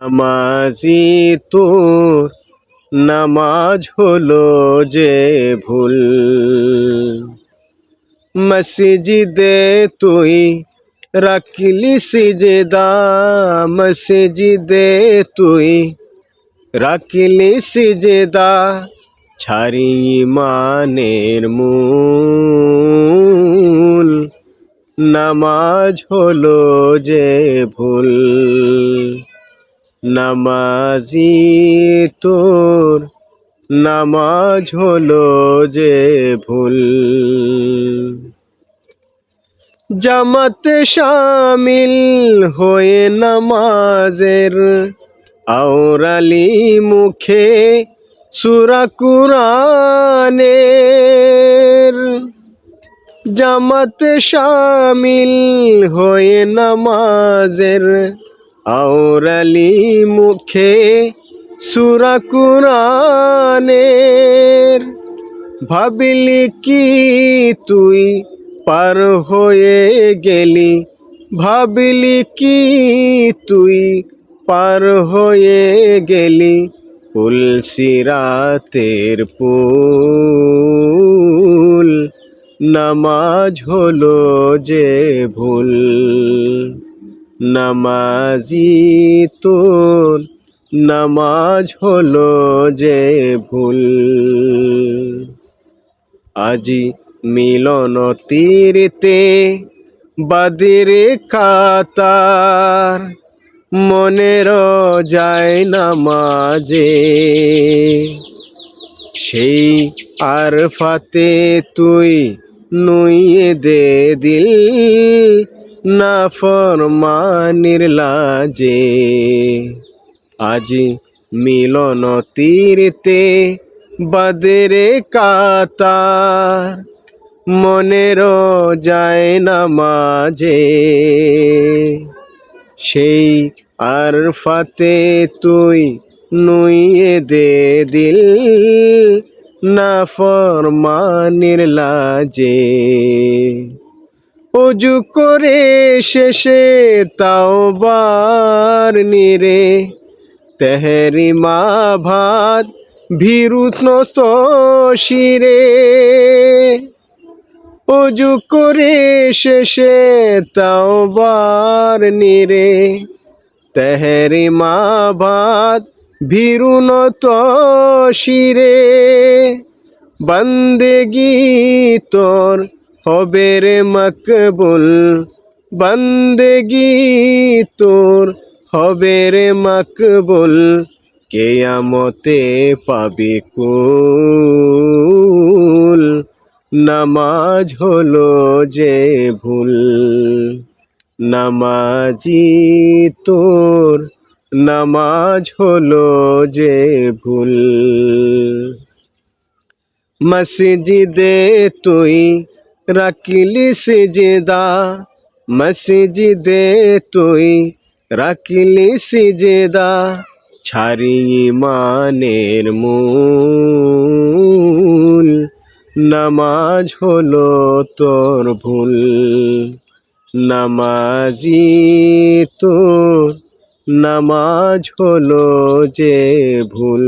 নামাজি তোর নামাজ হলো যে ভুল মসজিদে তুই রাখলি সিজদা মসজিদে তুই রাখলি সিজদা ছাড়ি মানের মূল নামাজ হলো যে ভুল নামাজি তোর নামাজ হলো যে ভুল। জামাতে শামিল হয়ে নামাজের আওরালি মুখে সুরা কুরানের জামাতে শামিল হয়ে নামাজের আওরালি মুখে সুরা কুরানের ভাবিলি কি তুই পার হয়ে গেলি ভাবিলি কি তুই পার হয়ে গেলি পুলসিরাতের পুল নামাজ হলো যে ভুল নামাজি তোর নামাজ হলো যে ভুল। আজি মিলন তীরতে বাদির কাতার মনের যায় নামাজে। সেই আর ফাতে তুই নুইয়ে দে দিল না ফরমানির লাজে। আজি মিলন তীরতে বাদরে কাতার মনের যায় না মাঝে সেই আর ফাতে তুই নুইয়ে দে দিল, না ফরমানির লাজে। অজু করে শেষে তাও বার নিরে। তেহরি মা ভাত ভীরুত শিরে। অজু করে শেষে তাও বার নিরে। তেহরি মা ভাত ভীরুনত শিরে। বন্দেগি তোর হবে রে মকবুল বন্দেগি তোর হবে রে মকবুল কেয়ামতে পাবি কুল। নামাজ হলো যে ভুল, নামাজি তোর নামাজ হলো যে ভুল। মসজিদে তুই রাখিলি সিজদা, মসজিদে তুই রাখিলি সিজদা, ছাড়ি মানের মূল, নামাজ হলো তোর ভুল, নামাজি তোর, নামাজ হলো যে ভুল।